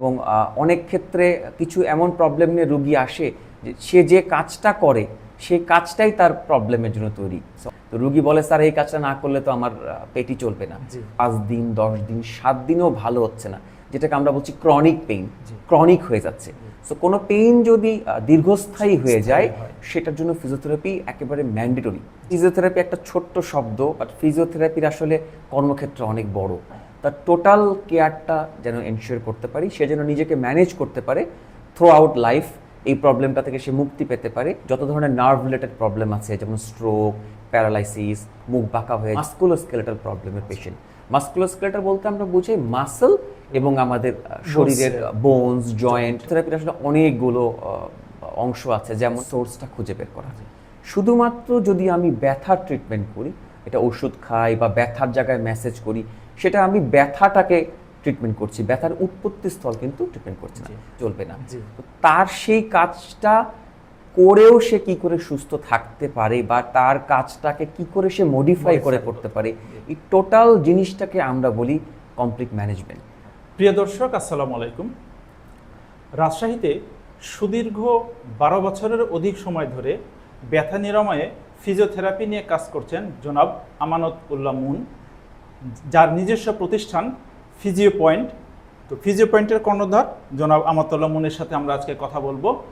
এবং অনেক ক্ষেত্রে কিছু এমন প্রবলেম নিয়ে রুগী আসে যে সে যে কাজটা করে সেই কাজটাই তার প্রবলেমের জন্য তৈরি। তো রুগী বলে স্যার এই কাজটা না করলে তো আমার পেটি চলবে না। পাঁচ দিন দশ দিন সাত দিনও ভালো হচ্ছে না। যেটাকে আমরা বলছি ক্রনিক পেইন ক্রনিক হয়ে যাচ্ছে। সো কোনো পেইন যদি দীর্ঘস্থায়ী হয়ে যায় সেটার জন্য ফিজিওথেরাপি একেবারে ম্যান্ডেটরি ফিজিওথেরাপি একটা ছোট্ট শব্দ বাট ফিজিওথেরাপির আসলে কর্মক্ষেত্র অনেক বড়। তার টোটাল কেয়ারটা যেন এনশিওর করতে পারি সে যেন নিজেকে ম্যানেজ করতে পারে থ্রু আউট লাইফ এই প্রবলেমটা থেকে সে মুক্তি পেতে পারে। যত ধরনের নার্ভ রিলেটেড প্রবলেম আছে যেমন স্ট্রোক প্যারালাইসিস মুখ বাঁকা হয়ে মাস্কুলোস্কেলেটাল প্রবলেমের পেশেন্ট মাস্কুলোস্কেলেটাল বলতে আমরা বুঝি মাসল এবং আমাদের শরীরের বোনস জয়েন্ট থেরাপির আসলে অনেকগুলো অংশ আছে যেমন সোর্সটা খুঁজে বের করা। শুধুমাত্র যদি আমি ব্যথার ট্রিটমেন্ট করি এটা ওষুধ খাই বা ব্যথার জায়গায় মেসেজ করি সেটা আমি ব্যথাটাকে ট্রিটমেন্ট করছি। ব্যথার উৎপত্তি স্থল কিন্তু ট্রিটমেন্ট করছে না চলবে না। তার সেই কাজটা করেও সে কি করে সুস্থ থাকতে পারে বা তার কাজটাকে কি করে সে মডিফাই করে করতে পারে এই টোটাল জিনিসটাকে আমরা বলি কমপ্লিট ম্যানেজমেন্ট প্রিয় দর্শক আসসালামু আলাইকুম। রাজশাহীতে সুদীর্ঘ বারো বছরের অধিক সময় ধরে ব্যথা নিরাময়ে ফিজিওথেরাপি নিয়ে কাজ করছেন জনাব আমানত উল্লাহ মুন যার নিজস্ব প্রতিষ্ঠান ফিজিও পয়েন্ট তো ফিজিও পয়েন্টের কর্ণধার জনাব আমাতুল্লাহ মুনের সাথে আমরা আজকে কথা বলব।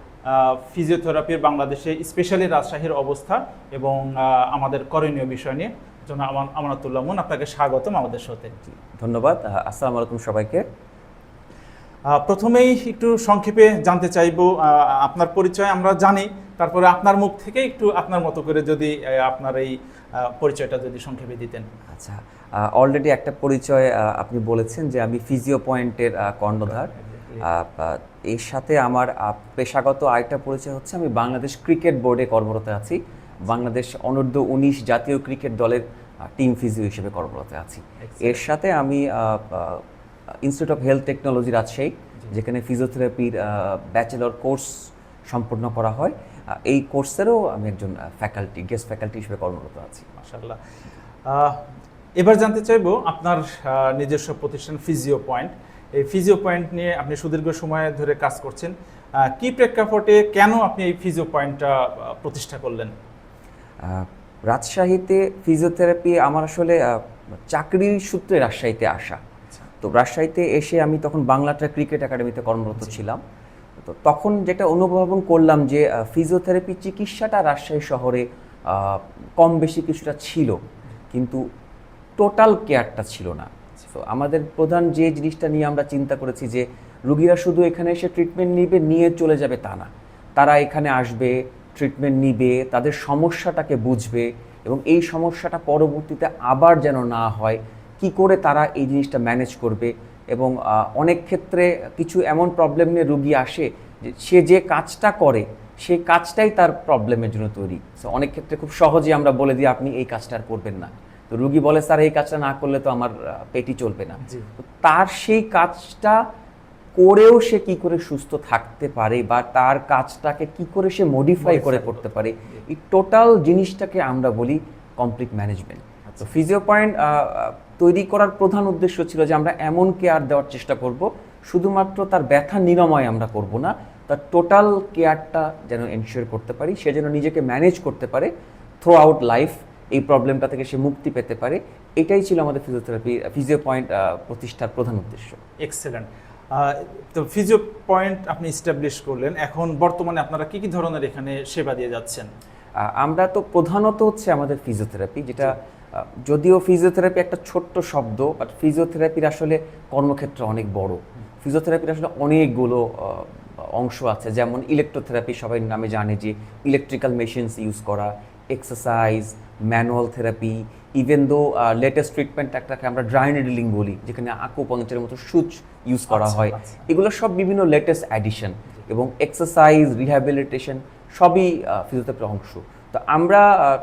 ফিজিওথেরাপির বাংলাদেশে স্পেশালি রাজশাহীর অবস্থা এবং আমাদের করণীয় বিষয় নিয়ে। জনাব আমান- আমানতুল্লাহ মুন আপনাকে স্বাগতম আমাদের সাথে। ধন্যবাদ। আসসালামু আলাইকুম সবাইকে। প্রথমেই একটু সংক্ষেপে জানতে চাইব আপনার পরিচয় আমরা জানি। তারপরে আপনার মুখ থেকে একটু আপনার মতো করে যদি আপনার এই পরিচয়টা যদি সংক্ষেপে দিতেন। আচ্ছা অলরেডি একটা পরিচয় আপনি বলেছেন যে আমি ফিজিও পয়েন্টের কর্ণধার। এর সাথে আমার পেশাগত আরেকটা পরিচয় হচ্ছে আমি বাংলাদেশ ক্রিকেট বোর্ডে কর্মরত আছি। বাংলাদেশ অনূর্ধ্ব উনিশ জাতীয় ক্রিকেট দলের টিম ফিজিও হিসেবে কর্মরত আছি। এর সাথে আমি institute of health technology Rajshahi যেখানে ফিজিওথেরাপির ব্যাচেলর কোর্স সম্পূর্ণ করা হয়। এই কোর্সেরও আমি একজন ফ্যাকাল্টি গেস্ট ফ্যাকাল্টি হিসেবে কর্মরত আছি মাশাল্লাহ আহ, এবার জানতে চাইব আপনার নিজস্ব প্রতিষ্ঠান ফিজিও পয়েন্ট এই ফিজিও পয়েন্ট নিয়ে আপনি সুদীর্ঘ সময় ধরে কাজ করছেন। কি প্রেক্ষাপটে কেন আপনি এই ফিজিও পয়েন্টটা প্রতিষ্ঠা করলেন? রাজশাহীতে ফিজিওথেরাপি আমার আসলে চাকরির সূত্রে রাজশাহীতে আসা। তো রাজশাহীতে এসে আমি তখন বাংলাটা ক্রিকেট একাডেমিতে কর্মরত ছিলাম। তো তখন যেটা অনুভবন করলাম যে ফিজিওথেরাপি চিকিৎসাটা রাজশাহী শহরে কম বেশি কিছুটা ছিল, কিন্তু টোটাল কেয়ারটা ছিল না। তো আমাদের প্রধান যে জিনিসটা নিয়ে আমরা চিন্তা করেছি যে, রুগীরা শুধু এখানে এসে ট্রিটমেন্ট নিবে, নিয়ে চলে যাবে তা না। তারা এখানে আসবে ট্রিটমেন্ট নিবে, তাদের সমস্যাটাকে বুঝবে এবং এই সমস্যাটা পরবর্তীতে আবার যেন না হয়, কি করে তারা এই জিনিসটা ম্যানেজ করবে এবং অনেক ক্ষেত্রে কিছু এমন প্রবলেম নিয়ে রুগী আসে যে সে যে কাজটা করে সেই কাজটাই তার প্রবলেমের জন্য তৈরি। অনেক ক্ষেত্রে খুব সহজে আমরা বলে দিই আপনি এই কাজটা আর করবেন না। তো রুগী বলে স্যার এই কাজটা না করলে তো আমার পেটি চলবে না। তার সেই কাজটা করেও সে কি করে সুস্থ থাকতে পারে বা তার কাজটাকে কি করে সে মডিফাই করে করতে পারে এই টোটাল জিনিসটাকে আমরা বলি কমপ্লিট ম্যানেজমেন্ট তো ফিজিও পয়েন্ট তৈরি করার প্রধান উদ্দেশ্য ছিল যে আমরা এমন কেয়ার দেওয়ার চেষ্টা করব শুধুমাত্র তার ব্যথা নিরাময় আমরা করব না তার টোটাল কেয়ারটা যেন এনশিওর করতে পারি সে যেন নিজেকে ম্যানেজ করতে পারে থ্রু আউট লাইফ এই প্রবলেমটা থেকে সে মুক্তি পেতে পারে এটাই ছিল আমাদের ফিজিওথেরাপি ফিজিও পয়েন্ট প্রতিষ্ঠার প্রধান উদ্দেশ্য। এক্সেলেন্ট তো ফিজিও পয়েন্ট আপনি স্টাবলিশ করলেন এখন বর্তমানে আপনারা কি কি ধরনের এখানে সেবা দিয়ে যাচ্ছেন? আমরা তো প্রধানত হচ্ছে আমাদের ফিজিওথেরাপি যেটা যদিও ফিজিওথেরাপি একটা ছোট্ট শব্দ বাট ফিজিওথেরাপির আসলে কর্মক্ষেত্র অনেক বড়। ফিজিওথেরাপির আসলে অনেকগুলো অংশ আছে যেমন ইলেকট্রোথেরাপি সবাই নামে জানে যে ইলেকট্রিক্যাল মেশিনস ইউজ করা exercise manual therapy even though latest treatment একটাকে আমরা ড্রাই নিডলিং বলি যেখানে আকু পঞ্চের মতো সুচ ইউজ করা আচ্ছা, হয়। আচ্ছা। এগুলো সব বিভিন্ন লেটেস্ট অ্যাডিশন এবং এক্সারসাইজ রিহ্যাবিলিটেশন সবই ফিজিওথেরাপির অংশ। তো আমরা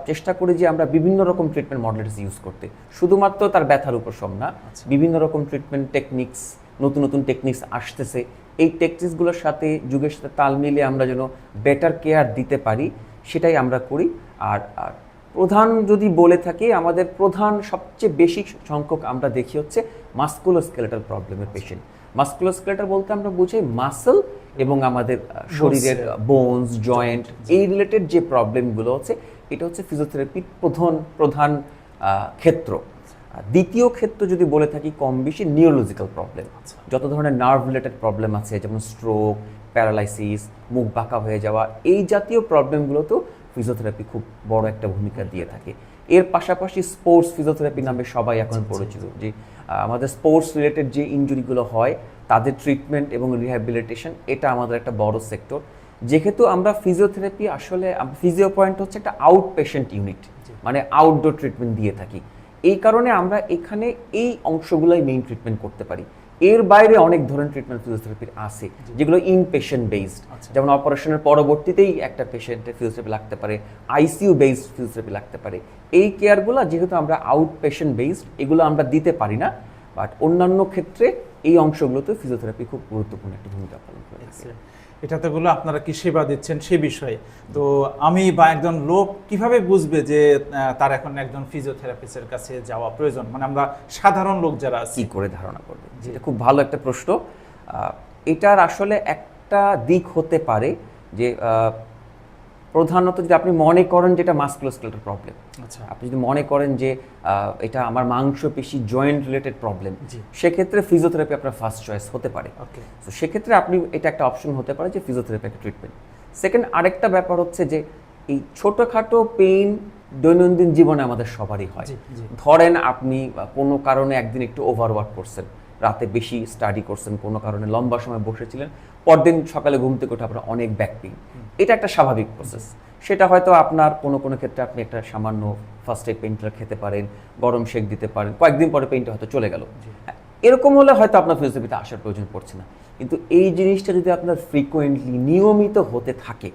চেষ্টা করি যে আমরা বিভিন্ন রকম ট্রিটমেন্ট মডেলস ইউজ করতে। শুধুমাত্র তার ব্যথার উপর সব না বিভিন্ন রকম ট্রিটমেন্ট টেকনিক্স নতুন নতুন টেকনিক্স আসতেছে। এই টেকনিক্সগুলোর সাথে যুগের সাথে তাল মিলিয়ে আমরা যেন বেটার কেয়ার দিতে পারি সেটাই আমরা করি। আর আর প্রধান যদি বলে থাকি আমাদের প্রধান সবচেয়ে বেশি সংখ্যক আমরা দেখি হচ্ছে মাস্কুলোস্কেলেটাল প্রবলেমের পেশেন্ট মাস্কুলোস্কেলেটাল বলতে আমরা বুঝি মাসল এবং আমাদের শরীরের বোনস জয়েন্ট এই রিলেটেড যে প্রবলেমগুলো হচ্ছে এটা হচ্ছে ফিজিওথেরাপির প্রধান প্রধান ক্ষেত্র। দ্বিতীয় ক্ষেত্র যদি বলে থাকি কম বেশি নিউরোলজিক্যাল প্রবলেম আছে যত ধরনের নার্ভ রিলেটেড প্রবলেম আছে যেমন স্ট্রোক প্যারালাইসিস মুখ বাঁকা হয়ে যাওয়া এই জাতীয় প্রবলেমগুলোতেও ফিজিওথেরাপি খুব বড় একটা ভূমিকা দিয়ে থাকে। এর পাশাপাশি স্পোর্টস ফিজিওথেরাপি নামে সবাই এখন পরিচিত যে আমাদের স্পোর্টস রিলেটেড যে ইনজুরিগুলো হয় তাদের ট্রিটমেন্ট এবং রিহ্যাবিলিটেশন এটা আমাদের একটা বড় সেক্টর যেহেতু আমরা ফিজিওথেরাপি আসলে ফিজিও পয়েন্ট হচ্ছে একটা আউট পেশেন্ট ইউনিট মানে আউটডোর ট্রিটমেন্ট দিয়ে থাকি। এই কারণে আমরা এখানে এই অংশগুলোই মেইন ট্রিটমেন্ট করতে পারি। এর বাইরে অনেক ধরনের ট্রিটমেন্ট ফিজিওথেরাপির আছে যেগুলো ইন পেশেন্ট বেসড যেমন অপারেশনের পরবর্তীতেই একটা পেশেন্টের ফিজিওথেরাপি লাগতে পারে আইসিইউ বেসড ফিজিওথেরাপি লাগতে পারে। এই কেয়ারগুলো যেহেতু আমরা আউট পেশেন্ট বেসড এগুলো আমরা দিতে পারি না বাট অন্যান্য ক্ষেত্রে এই অংশগুলোতে ফিজিওথেরাপি খুব গুরুত্বপূর্ণ একটা ভূমিকা পালন করে। এটাতে গুলো আপনারা কি সেবা দিচ্ছেন? সে বিষয়ে। তো আমি বা একজন লোক কীভাবে বুঝবে যে তার এখন একজন ফিজিওথেরাপিস্টের কাছে যাওয়া প্রয়োজন? মানে আমরা সাধারণ লোক যারা কি করে ধারণা করবে? এটা খুব ভালো একটা প্রশ্ন। এটার আসলে একটা দিক হতে পারে যে প্রধানত যদি আপনি মনে করেন যেটা মাস্কুলোস্কেলেটাল প্রবলেম আচ্ছা। আপনি যদি মনে করেন যে এটা আমার মাংসপেশি জয়েন্ট রিলেটেড প্রবলেম। সেক্ষেত্রে ফিজিওথেরাপি আপনার ফার্স্ট চয়েস হতে পারে। ওকে। তো সেক্ষেত্রে আপনি এটা একটা অপশন হতে পারে যে ফিজিওথেরাপি একটা ট্রিটমেন্ট সেকেন্ড আরেকটা ব্যাপার হচ্ছে যে এই ছোটোখাটো পেইন দৈনন্দিন জীবনে আমাদের সবারই হয়। ধরেন আপনি কোনো কারণে একদিন একটু ওভারওয়ার্ক করছেন। রাতে বেশি স্টাডি করছেন কোনো কারণে লম্বা সময় বসেছিলেন। পরদিন সকালে ঘুম থেকে উঠে আপনার অনেক ব্যাক পেইন এটা একটা স্বাভাবিক প্রসেস সেটা হয়তো আপনার কোনো কোনো ক্ষেত্রে আপনি একটা সামান্য ফার্স্ট এড পেইনটা খেতে পারেন গরম শেক দিতে পারেন কয়েকদিন পরে পেইনটা হয়তো চলে গেল। হ্যাঁ, এরকম হলে হয়তো আপনার ফিজিওথেরাপিতে আসার প্রয়োজন পড়ছে না। কিন্তু এই জিনিসটা যদি আপনার ফ্রিকোয়েন্টলি নিয়মিত হতে থাকে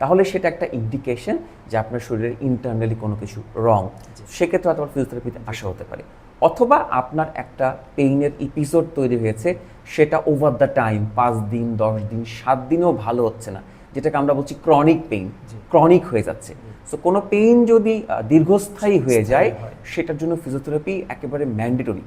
তাহলে সেটা একটা ইন্ডিকেশন যে আপনার শরীরের ইন্টারনালি কোনো কিছু রং সেক্ষেত্রে হয়তো ফিজিওথেরাপিতে আসা হতে পারে। অথবা আপনার একটা পেইনের এপিসোড তৈরি হয়েছে সেটা ওভার দ্য টাইম পাঁচ দিন দশ দিন সাত দিনও ভালো হচ্ছে না যেটাকে আমরা বলছি ক্রনিক পেইন ক্রনিক হয়ে যাচ্ছে। সো কোনো পেইন যদি দীর্ঘস্থায়ী হয়ে যায় সেটার জন্য ফিজিওথেরাপি একেবারে ম্যান্ডেটরি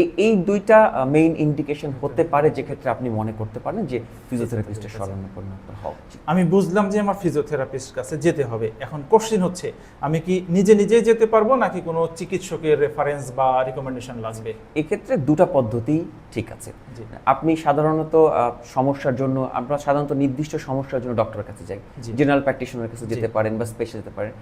এই এই দুইটা মেইন ইন্ডিকেশন হতে পারে যে ক্ষেত্রে আপনি মনে করতে পারেন যে ফিজিওথেরাপিস্টের শরণাপন্ন হওয়া উচিত। আমি বুঝলাম যে আমার ফিজিওথেরাপিস্ট কাছে যেতে হবে। এখন কোশ্চেন হচ্ছে আমি কি নিজে নিজে যেতে পারব নাকি কোনো চিকিৎসকের রেফারেন্স বা রিকমেন্ডেশন লাগবে? এক্ষেত্রে দুটা পদ্ধতি ঠিক আছে। আপনি সাধারণত সমস্যার জন্য আমরা সাধারণত নির্দিষ্ট সমস্যার জন্য ডক্টরের কাছে যাই। জেনারেল প্র্যাকটিশনারের কাছে যেতে পারেন বা স্পেশাল যেতে পারেন।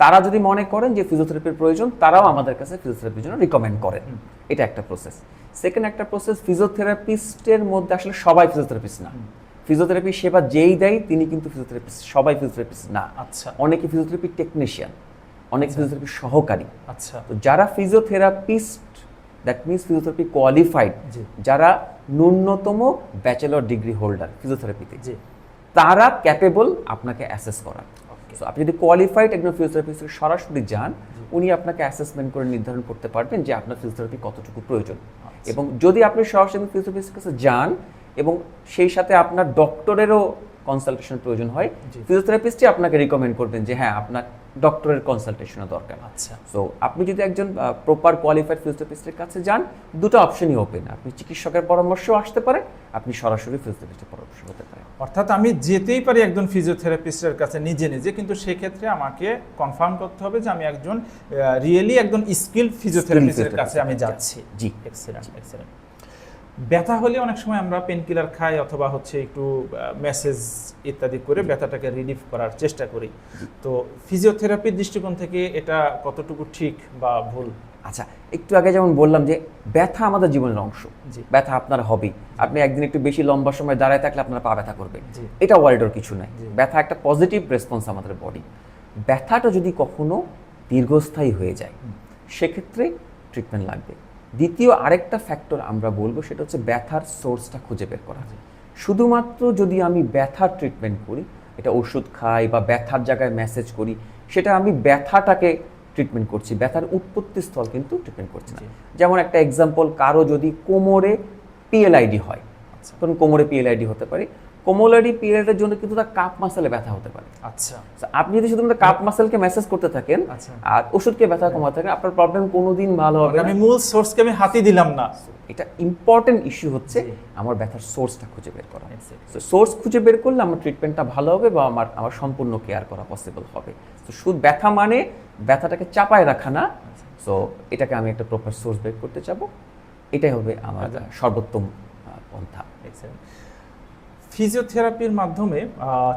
তারা যদি মনে করেন যে ফিজিওথেরাপির প্রয়োজন তারাও আমাদের কাছে ফিজিওথেরাপির জন্য রিকমেন্ড করেন। এটা একটা প্রসেস সেকেন্ড একটা প্রসেস ফিজিওথেরাপিস্টের মধ্যে আসলে সবাই ফিজিওথেরাপিস্ট না। ফিজিওথেরাপি সেবা যেই দেয় তিনি কিন্তু ফিজিওথেরাপিস্ট সবাই ফিজিওথেরাপিস্ট না। আচ্ছা। অনেকে ফিজিওথেরাপি টেকনিশিয়ান অনেক ফিজিওথেরাপি সহকারী। আচ্ছা। তো যারা physiotherapist that means physiotherapy qualified যারা ন্যূনতম ব্যাচেলর ডিগ্রি হোল্ডার ফিজিওথেরাপিতে জি। তারা ক্যাপেবল আপনাকে অ্যাসেস করার। সো আপনি যদি কোয়ালিফাইড একজন ফিজিওথেরাপিস্টের সরাসরি যান উনি আপনাকে অ্যাসেসমেন্ট করে নির্ধারণ করতে পারবেন যে আপনার ফিজিওথেরাপি কতটুকু প্রয়োজন আচ্ছা। এবং যদি আপনি সরাসরি ফিজিওথেরাপিস্টের কাছে যান এবং সেই সাথে আপনার ডক্টরেরও কনসালটেশন প্রয়োজন হয়। ফিজিওথেরাপিস্টই আপনাকে রিকমেন্ড করবেন যে হ্যাঁ আপনার ডক্টরের কনসালটেশনের দরকার। আচ্ছা। সো আপনি যদি একজন প্রপার কোয়ালিফাইড ফিজিওথেরাপিস্টের কাছে যান দুটো অপশনই ওপেন আপনি চিকিৎসকের পরামর্শও আসতে পারেন আপনি সরাসরি ফিজিওথেরাপিস্টের পরামর্শ হতে পারেন। অর্থাৎ আমি যেতেই পারি একজন ফিজিওথেরাপিস্টের কাছে নিজে নিজে কিন্তু সেক্ষেত্রে আমাকে কনফার্ম করতে হবে যে আমি একজন রিয়েলি একজন স্কিল ফিজিওথেরাপিস্টের কাছে আমি যাচ্ছি। জি। এক্সেলেন্ট এক্সেলেন্ট ব্যথা হলে অনেক সময় আমরা পেন কিলার খাই অথবা হচ্ছে একটু মেসেজ ইত্যাদি করে ব্যথাটাকে রিলিফ করার চেষ্টা করি। তো ফিজিওথেরাপির দৃষ্টিকোণ থেকে এটা কতটুকু ঠিক বা ভুল? আচ্ছা একটু আগে যেমন বললাম যে ব্যথা আমাদের জীবনের অংশ। ব্যথা আপনার হবেই আপনি একদিন একটু বেশি লম্বা সময় দাঁড়ায় থাকলে আপনার পা ব্যথা করবে। এটা ওয়ার্ল্ডের কিছু নাই। ব্যথা একটা পজিটিভ রেসপন্স আমাদের বডি ব্যথাটা যদি কখনো দীর্ঘস্থায়ী হয়ে যায় সেক্ষেত্রে ট্রিটমেন্ট লাগবে। দ্বিতীয় আরেকটা ফ্যাক্টর আমরা বলব সেটা হচ্ছে ব্যথার সোর্সটা খুঁজে বের করা। শুধুমাত্র যদি আমি ব্যথার ট্রিটমেন্ট করি এটা ওষুধ খাই বা ব্যথার জায়গায় মেসেজ করি সেটা আমি ব্যথাটাকে ট্রিটমেন্ট করছি ব্যথার উৎপত্তি স্থল কিন্তু ট্রিটমেন্ট করছি না। যেমন একটা এক্সাম্পল কারও যদি কোমরে পিএলআইডি হয় আচ্ছা। কোমরে পিএলআইডি হতে পারে কোমোলারি পিরিয়ডের জন্য কিন্তু তার কাপ মাসেলে ব্যথা হতে পারে। আচ্ছা। আপনি যদি শুধুমাত্র কাপ মাসেলকে মেসেজ করতে থাকেন আচ্ছা। আর ওষুধকে ব্যথা কমাতে থাকেন আপনার প্রবলেম কোনোদিন ভালো হবে আমি মূল সোর্সকে আমি হাতি দিলাম না। এটা ইম্পর্টেন্ট ইস্যু হচ্ছে আমার ব্যথার সোর্সটা খুঁজে বের করা. সোর্স খুঁজে বের করলে আমার ট্রিটমেন্টটা ভালো হবে বা আমার আমার সম্পূর্ণ কেয়ার করা পসিবল হবে। তো শুধু ব্যথা মানে ব্যথাটাকে চাপায় রাখা না। সো এটাকে আমি একটা প্রপার সোর্স বের করতে চাবো। এটাই হবে আমার আচ্ছা। সর্বোত্তম পন্থা। ফিজিওথেরাপির মাধ্যমে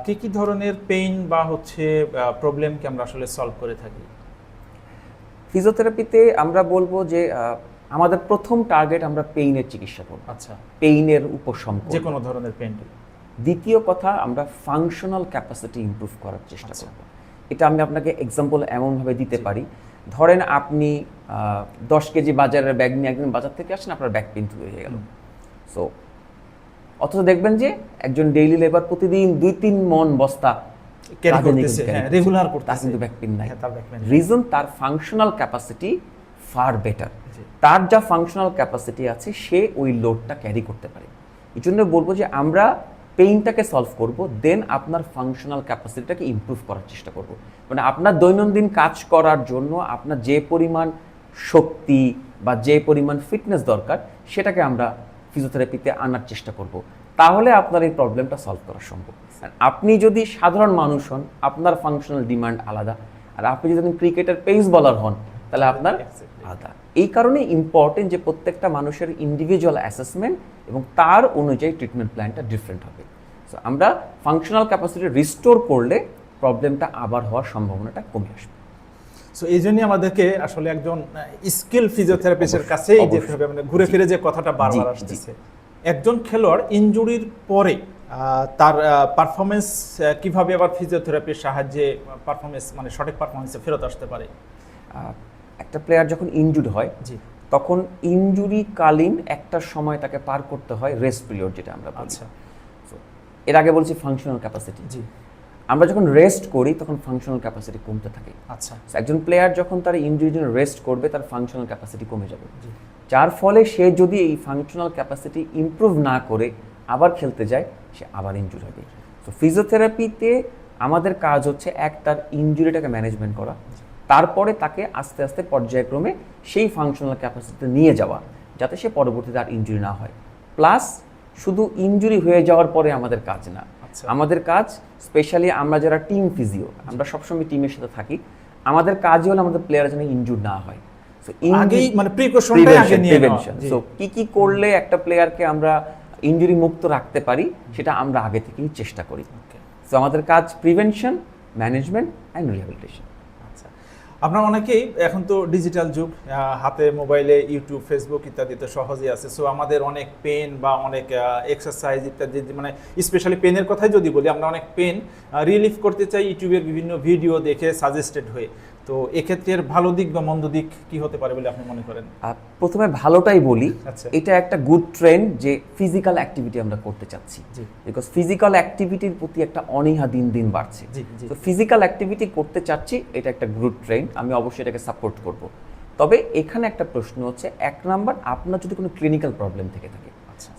কি কি ধরনের পেইন বা হচ্ছে প্রবলেমকে আমরা আসলে সলভ করে থাকি? ফিজিওথেরাপিতে আমরা বলব যে আমাদের প্রথম টার্গেট আমরা পেইনের চিকিৎসা করব। আচ্ছা। পেইনের উপশম যে কোনো ধরনের পেইন। দ্বিতীয় কথা আমরা ফাংশনাল ক্যাপাসিটি ইমপ্রুভ করার চেষ্টা আচ্ছা। করব। এটা আমি আপনাকে এক্সাম্পল এমনভাবে দিতে পারি। ধরেন আপনি দশ কেজি বাজারের ব্যাগ নিয়ে একদিন বাজার থেকে আসেন আপনার ব্যাগ পেন হয়ে গেল। সো অথচ দেখবেন যে একজন ডেইলি লেবার প্রতিদিন দুই তিন মন বস্তা carry হ্যাঁ তার কিন্তু নাই। হ্যাঁ রিজন তার ফাংশনাল ক্যাপাসিটি ফার বেটার তার যা ফাংশনাল ক্যাপাসিটি আছে সে ওই লোডটা ক্যারি করতে পারে। এই জন্য বলব যে আমরা পেইনটাকে সলভ করব দেন আপনার ফাংশনাল ক্যাপাসিটিটাকে ইমপ্রুভ করার চেষ্টা করব। মানে আপনার দৈনন্দিন কাজ করার জন্য আপনার যে পরিমাণ শক্তি বা যে পরিমাণ ফিটনেস দরকার সেটাকে আমরা ফিজিওথেরাপিতে আনার চেষ্টা করব। তাহলে আপনার এই প্রবলেমটা সলভ করা সম্ভব। আপনি যদি সাধারণ মানুষ হন আপনার ফাংশনাল ডিমান্ড আলাদা। আর আপনি যদি ক্রিকেটের পেস বলার হন তাহলে আপনার আলাদা। এই কারণে ইম্পর্টেন্ট যে প্রত্যেকটা মানুষের ইন্ডিভিজুয়াল অ্যাসেসমেন্ট এবং তার অনুযায়ী ট্রিটমেন্ট প্ল্যানটা ডিফারেন্ট হবে। সো আমরা ফাংশনাল ক্যাপাসিটি রিস্টোর করলে প্রবলেমটা আবার হওয়ার সম্ভাবনাটা কমে আসবে। সো এই জন্যই আমাদেরকে আসলে একজন স্কিল ফিজিওথেরাপিস্টের কাছেই যেতে হবে। মানে ঘুরে ফিরে যে কথাটা বারবার আসতেছে। একজন খেলোয়াড় ইনজুরির পরে তার পারফরমেন্স কীভাবে আবার ফিজিওথেরাপির সাহায্যে পারফরমেন্স মানে সঠিক পারফরমেন্সে ফেরত আসতে পারে? একটা প্লেয়ার যখন ইনজুর্ড হয় জি। তখন ইনজুরি কালীন একটা সময় তাকে পার করতে হয় রেস্ট পিরিয়ড যেটা আমরা বলি। আচ্ছা। এর আগে বলছি ফাংশনাল ক্যাপাসিটি জি। আমরা যখন রেস্ট করি তখন ফাংশনাল ক্যাপাসিটি কমতে থাকে। আচ্ছা। একজন প্লেয়ার যখন তার জন্য রেস্ট করবে তার ফাংশনাল ক্যাপাসিটি কমে যাবে। যার ফলে সে যদি এই ফাংশনাল ক্যাপাসিটি ইমপ্রুভ না করে আবার খেলতে যায় সে আবার ইনজুর হবে তো ফিজিওথেরাপিতে আমাদের কাজ হচ্ছে এক তার ইনজুরিটাকে ম্যানেজমেন্ট করা। তারপরে তাকে আস্তে আস্তে পর্যায়ক্রমে সেই ফাংশনাল ক্যাপাসিটি নিয়ে যাওয়া যাতে সে পরবর্তীতে আর ইনজুরি না হয়। প্লাস শুধু ইনজুরি হয়ে যাওয়ার পরে আমাদের কাজ না। আমাদের কাজ স্পেশালি আমরা যারা টিম ফিজিও আমরা সবসময় টিমের সাথে থাকি আমাদের কাজই হলো আমাদের প্লেয়ার যেন ইনজুর না হয়। আগেই মানে প্রিকশনটাই আগে নিয়ে সো কি কি করলে একটা প্লেয়ারকে আমরা ইনজুরি মুক্ত রাখতে পারি সেটা আমরা আগে থেকেই চেষ্টা করি. সো আমাদের কাজ প্রিভেনশন ম্যানেজমেন্ট অ্যান্ড রিহ্যাবিলিটেশন আচ্ছা আপনার অনেকেই এখন তো ডিজিটাল যুগ হাতে মোবাইলে ইউটিউব ফেসবুক ইত্যাদি তো সহজেই আছে। সো আমাদের অনেক পেন বা অনেক এক্সারসাইজ ইত্যাদি মানে স্পেশালি পেনের কথাই যদি বলি, আমরা অনেক পেন রিলিফ করতে চাই ইউটিউবের বিভিন্ন ভিডিও দেখে সাজেস্টেড হয়ে। তো এক্ষেত্রে এর ভালো দিক বা মন্দ দিক কি হতে পারে বলে আপনি মনে করেন? প্রথমে ভালোটাই বলি আচ্ছা। এটা একটা গুড ট্রেন্ড যে ফিজিক্যাল অ্যাক্টিভিটি আমরা করতে চাচ্ছি। বিকজ ফিজিক্যাল অ্যাক্টিভিটির প্রতি একটা অনীহা দিন দিন বাড়ছে। তো ফিজিক্যাল অ্যাক্টিভিটি করতে চাচ্ছি এটা একটা গুড ট্রেন্ড আমি অবশ্যই এটাকে সাপোর্ট করব। তবে এখানে একটা প্রশ্ন হচ্ছে এক নাম্বার আপনার যদি কোনো ক্লিনিক্যাল প্রবলেম থেকে থাকে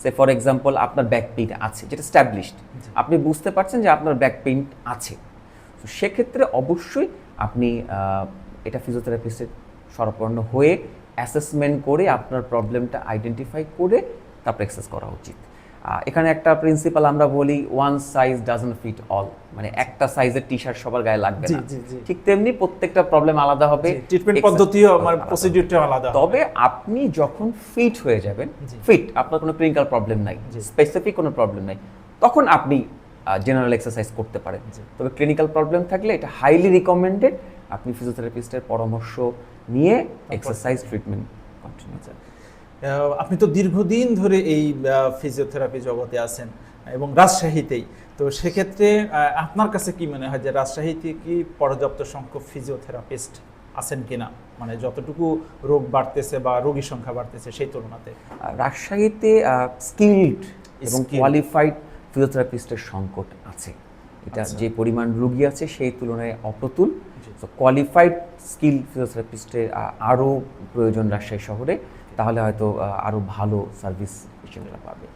সে ফর এক্সাম্পল আপনার ব্যাক পেইন আছে যেটা স্ট্যাবলিশড আপনি বুঝতে পারছেন যে আপনার ব্যাক পেইন আছে। তো সেক্ষেত্রে অবশ্যই আপনি এটা ফিজিওথেরাপিস্টের সরপন্ন হয়ে অ্যাসেসমেন্ট করে আপনার প্রবলেমটা আইডেন্টিফাই করে তারপর এক্সেস করা উচিত। এখানে একটা প্রিন্সিপাল আমরা বলি one size doesn't fit all মানে একটা সাইজের টি শার্ট সবার গায়ে লাগবে না। ঠিক তেমনি প্রত্যেকটা প্রবলেম আলাদা হবে। ট্রিটমেন্ট পদ্ধতিও আমার আলাদা। প্রসিডিউরটাও আলাদা তবে আপনি যখন ফিট হয়ে যাবেন ফিট আপনার কোনো ক্লিনিক্যাল প্রবলেম নাই। স্পেসিফিক কোনো প্রবলেম নাই। তখন আপনি জেনারেল এক্সারসাইজ করতে পারেন। তবে ক্লিনিক্যাল প্রবলেম থাকলে এটা হাইলি রিকমেন্ডেড আপনি ফিজিওথেরাপিস্টের পরামর্শ নিয়ে এক্সারসাইজ ট্রিটমেন্ট কন্টিনিউ আপনি তো দীর্ঘদিন ধরে এই ফিজিওথেরাপি জগতে আছেন এবং রাজশাহীতেই। তো সেক্ষেত্রে আপনার কাছে কি মনে হয় যে রাজশাহীতে কি পর্যাপ্ত সংখ্যক ফিজিওথেরাপিস্ট আছেন কিনা? মানে যতটুকু রোগ বাড়তেছে বা রোগীর সংখ্যা বাড়তেছে সেই তুলনাতে। রাজশাহীতে স্কিল্ড এবং কোয়ালিফাইড ফিজিওথেরাপিস্টের সংকট আছে। এটা আচ্ছা। যে পরিমাণ রুগী আছে সেই তুলনায় অপ্রতুল। তো কোয়ালিফাইড স্কিল ফিজিওথেরাপিস্টের আরও প্রয়োজন রাজশাহী শহরে তাহলে হয়তো আরও ভালো সার্ভিস পেশেন্টরা পাবে।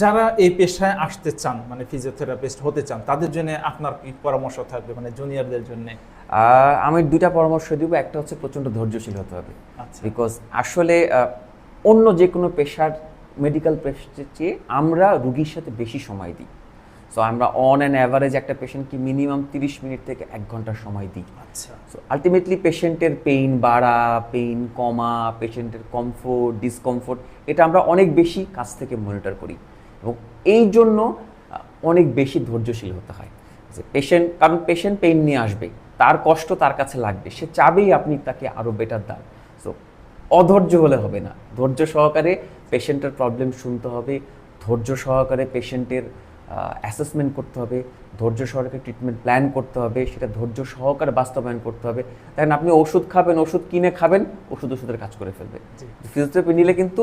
যারা এই পেশায় আসতে চান মানে ফিজিওথেরাপিস্ট হতে চান তাদের জন্য আপনার কি পরামর্শ থাকবে মানে জুনিয়রদের জন্য? আমি দুইটা পরামর্শ দিব। একটা হচ্ছে প্রচণ্ড ধৈর্যশীল হতে হবে। আচ্ছা। বিকজ আসলে অন্য যে কোনো পেশার মেডিকেল পেশার চেয়ে আমরা রুগীর সাথে বেশি সময় দিই। সো আমরা অন অ্যান্ড অ্যাভারেজ একটা পেশেন্টকে মিনিমাম তিরিশ মিনিট থেকে এক ঘণ্টা সময় দিই। আচ্ছা। সো আলটিমেটলি পেশেন্টের পেইন বাড়া পেইন কমা পেশেন্টের কমফোর্ট ডিসকমফোর্ট এটা আমরা অনেক বেশি কাছ থেকে মনিটর করি। এবং এই জন্য অনেক বেশি ধৈর্যশীল হতে হয়। যে পেশেন্ট কারণ পেশেন্ট পেইন নিয়ে আসবে তার কষ্ট তার কাছে লাগবে সে চাবেই আপনি তাকে আরও বেটার দেন। সো অধৈর্য হলে হবে না। ধৈর্য সহকারে পেশেন্টের প্রবলেম শুনতে হবে ধৈর্য সহকারে পেশেন্টের অ্যাসেসমেন্ট করতে হবে ধৈর্য সহকারে ট্রিটমেন্ট প্ল্যান করতে হবে সেটা ধৈর্য সহকারে বাস্তবায়ন করতে হবে। দেখেন আপনি ওষুধ খাবেন ওষুধ কিনে খাবেন ওষুধ ওষুধের কাজ করে ফেলবে। ফিজিওথেরাপি নিলে কিন্তু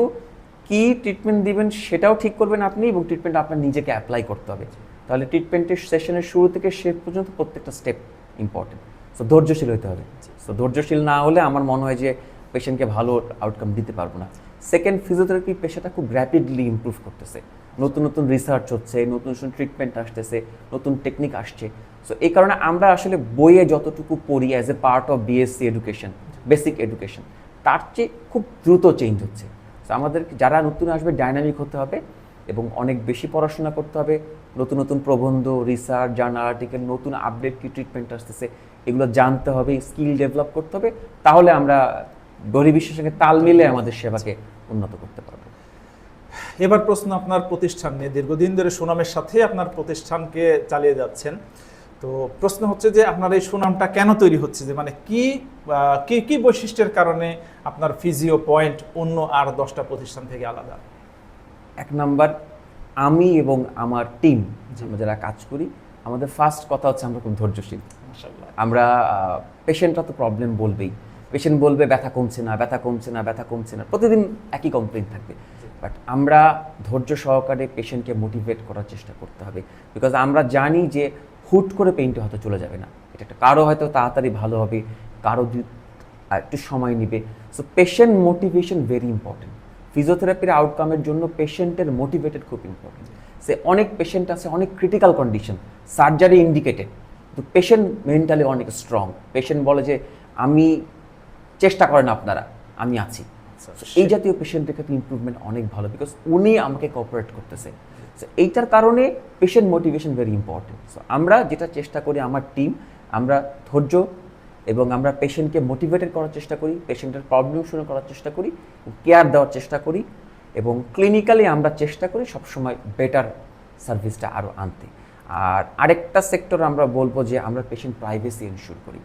কি ট্রিটমেন্ট দিবেন সেটাও ঠিক করবেন আপনি এবং ট্রিটমেন্ট আপনার নিজেকে অ্যাপ্লাই করতে হবে। তাহলে ট্রিটমেন্টের সেশনের শুরু থেকে শেষ পর্যন্ত প্রত্যেকটা স্টেপ ইম্পর্টেন্ট সো ধৈর্যশীল হতে হবে। সো ধৈর্যশীল না হলে আমার মনে হয় যে পেশেন্টকে ভালো আউটকাম দিতে পারব না। সেকেন্ড ফিজিওথেরাপি পেশাটা খুব র্যাপিডলি ইমপ্রুভ করতেছে। নতুন নতুন রিসার্চ হচ্ছে, নতুন নতুন ট্রিটমেন্ট আসতেছে, নতুন টেকনিক আসছে। সো এই কারণে আমরা আসলে বইয়ে যতটুকু পড়ি as a part of BSc education basic education তার চেয়ে খুব দ্রুত চেঞ্জ হচ্ছে। সো আমাদের যারা নতুন আসবে ডাইনামিক হতে হবে এবং অনেক বেশি পড়াশোনা করতে হবে। নতুন নতুন প্রবন্ধ রিসার্চ জার্নাল আর্টিকেল নতুন আপডেট কি ট্রিটমেন্ট আসতেছে, এগুলো জানতে হবে স্কিল ডেভেলপ করতে হবে। তাহলে আমরা বহির্বিশ্বের সঙ্গে তাল মিলে আমাদের সেবাকে উন্নত করতে পারব। এবার প্রশ্ন আপনার প্রতিষ্ঠান নিয়ে দীর্ঘদিন ধরে সুনামের সাথে আপনার প্রতিষ্ঠানকে চালিয়ে যাচ্ছেন। তো প্রশ্ন হচ্ছে যে আপনার এই সুনামটা কেন তৈরি হচ্ছে? যে মানে কি কি কি বৈশিষ্ট্যের কারণে আপনার ফিজিও পয়েন্ট অন্য আর দশটা প্রতিষ্ঠান থেকে আলাদা? এক নাম্বার আমি এবং আমার টিম আমরা যারা কাজ করি আমাদের ফার্স্ট কথা হচ্ছে আমরা খুব ধৈর্যশীল। আমরা পেশেন্টরা তো প্রবলেম বলবেই। পেশেন্ট বলবে, ব্যথা কমছে না, ব্যথা কমছে না, ব্যথা কমছে না। প্রতিদিন একই কমপ্লেন থাকবে। বাট আমরা ধৈর্য সহকারে পেশেন্টকে মোটিভেট করার চেষ্টা করতে হবে। বিকজ আমরা জানি যে হুট করে পেইনটা হয়তো চলে যাবে না। এটা একটা কারও হয়তো তাড়াতাড়ি ভালো হবে, কারও একটু সময় নেবে। So patient motivation very important ফিজিওথেরাপির আউটকামের জন্য পেশেন্টের মোটিভেটেড খুব ইম্পর্টেন্ট সে অনেক পেশেন্ট আছে, অনেক ক্রিটিক্যাল কন্ডিশন সার্জারি ইন্ডিকেটেড তো পেশেন্ট মেন্টালি অনেক স্ট্রং পেশেন্ট বলে যে, আমি চেষ্টা করেন আপনারা। আমি আছি। So, এই জাতীয় পেশেন্টের ক্ষেত্রে ইমপ্রুভমেন্ট অনেক ভালো বিকজ উনি আমাকে কোঅপারেট করতেছে। এইটার কারণে patient motivation very important so আমরা যেটা চেষ্টা করি আমার টিম আমরা ধৈর্য এবং আমরা পেশেন্টকে মোটিভেটেড করার চেষ্টা করি পেশেন্টের প্রবলেম শুনে করার চেষ্টা করি কেয়ার দেওয়ার চেষ্টা করি এবং ক্লিনিক্যালি আমরা চেষ্টা করি সবসময় বেটার সার্ভিসটা আরও আনতে। আর আরেকটা সেক্টর আমরা বলব যে আমরা পেশেন্ট প্রাইভেসি এনশিওর করি।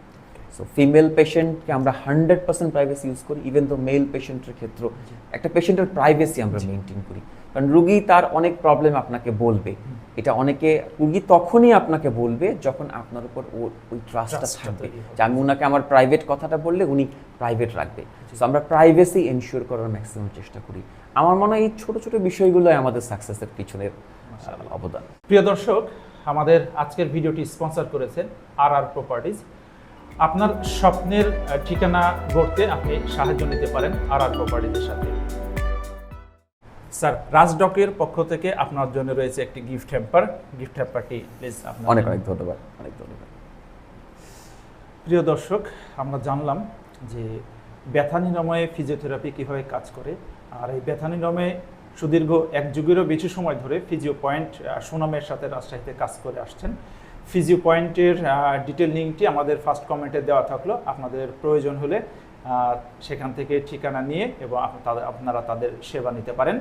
সো ফিমেল পেশেন্টকে আমরা হান্ড্রেড পার্সেন্ট প্রাইভেসি ইউজ করি ইভেন তো মেল পেশেন্টের ক্ষেত্রে একটা পেশেন্টের প্রাইভেসি আমরা মেনটেন করি। কারণ রুগী তার অনেক প্রবলেম আপনাকে বলবে। এটা অনেকে রুগী তখনই আপনাকে বলবে যখন আপনার উপর ওই ট্রাস্টটা থাকবে। যে আমি ওনাকে আমার প্রাইভেট কথাটা বললে উনি প্রাইভেট রাখবে। সো আমরা প্রাইভেসি এনশিওর করার ম্যাক্সিমাম চেষ্টা করি। আমার মনে হয় এই ছোট ছোট বিষয়গুলোই আমাদের সাকসেসের পিছনের অবদান। প্রিয় দর্শক আমাদের আজকের ভিডিওটি স্পন্সর করেছেন আর আর প্রপার্টিজ আপনার স্বপ্নের ঠিকানা গড়তে আপনি সাহায্য নিতে পারেন আর আর প্রপার্টিজের সাথে। স্যার রাজডকের পক্ষ থেকে আপনার জন্য রয়েছে একটি গিফট হ্যাম্পার। গিফট হ্যাম্পারটি প্লিজ আপনার অনেক অনেক ধন্যবাদ অনেক ধন্যবাদ। প্রিয় দর্শক আমরা জানলাম যে ব্যথা নিরাময়ে ফিজিওথেরাপি কীভাবে কাজ করে আর এই ব্যথা নিরাময়ে সুদীর্ঘ এক যুগেরও বেশি সময় ধরে ফিজিও পয়েন্ট সুনামের সাথে রাজশাহীতে কাজ করে আসছেন। ফিজিও পয়েন্টের ডিটেল লিঙ্কটি আমাদের ফার্স্ট কমেন্টে দেওয়া থাকল। আপনাদের প্রয়োজন হলে সেখান থেকে ঠিকানা নিয়ে এবং আপনারা তাদের সেবা নিতে পারেন।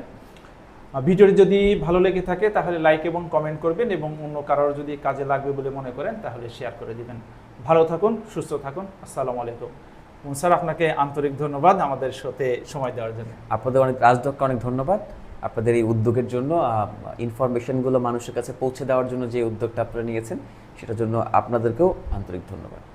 ভিডিওটি যদি ভালো লেগে থাকে, তাহলে লাইক এবং কমেন্ট করবেন এবং অন্য কারোর যদি কাজে লাগবে বলে মনে করেন, তাহলে শেয়ার করে দিবেন। ভালো থাকুন, সুস্থ থাকুন, আসসালামু আলাইকুম। স্যার, আপনাকে আন্তরিক ধন্যবাদ আমাদের সাথে সময় দেওয়ার জন্য। আপনাদের অনেক রাজদককে অনেক ধন্যবাদ। আপনাদের এই উদ্যোগের জন্য ইনফরমেশনগুলো মানুষের কাছে পৌঁছে দেওয়ার জন্য যে উদ্যোগটা আপনারা নিয়েছেন, সেটার জন্য আপনাদেরকেও আন্তরিক ধন্যবাদ।